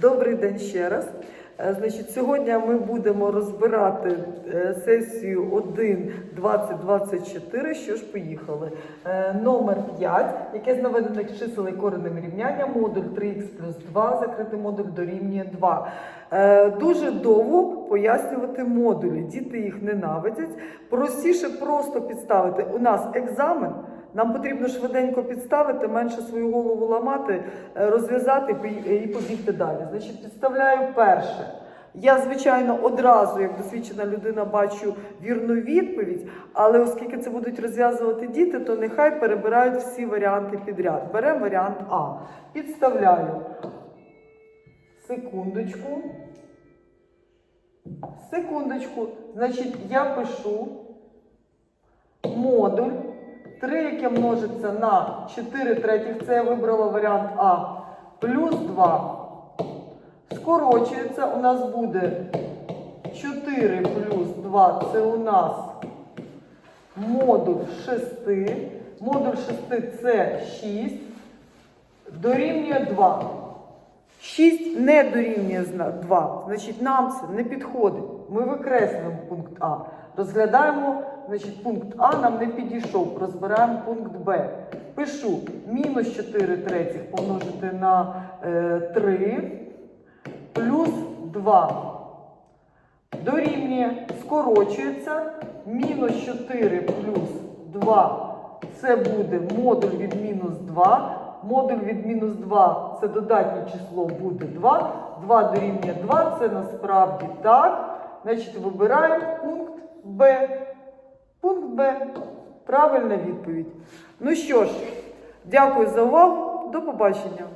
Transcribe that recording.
Добрий день ще раз. Е, Значить, сьогодні ми будемо розбирати е, сесію 1.2024. Що ж, поїхали. Е, Номер 5, яке з наведених чисел і коренем рівняння, модуль 3х плюс 2, закритий модуль дорівнює 2. Е, Дуже довго пояснювати модулі. Діти їх ненавидять. Простіше просто підставити. У нас екзамен. Нам потрібно швиденько підставити, менше свою голову ламати, е, розв'язати і побігти далі. Значить, підставляю перше. Я, звичайно, одразу, як досвідчена людина, бачу вірну відповідь, але оскільки це будуть розв'язувати діти, то нехай перебирають всі варіанти підряд. Беремо варіант А. Підставляю. Секундочку. Секундочку. Значить, я пишу модуль 3, яке множиться на 4 третіх, це я вибрала варіант А, плюс 2. Скорочується, у нас буде 4 плюс 2, це у нас модуль 6. Модуль 6 це 6, дорівнює 2. 6 не дорівнює 2. Значить, нам це не підходить. Ми викреслюємо пункт А. Розглядаємо, значить, пункт А нам не підійшов. Розбираємо пункт Б. Пишу мінус 4 третіх помножити на е, 3 плюс 2. Дорівнює, скорочується. Мінус 4 плюс 2 це буде модуль від мінус 2. Модуль від мінус 2 це додатнє число буде 2. 2 дорівнює 2, це насправді так. Значить, вибираємо пункт Б. Пункт Б. Правильна відповідь. Ну що ж, дякую за увагу. До побачення.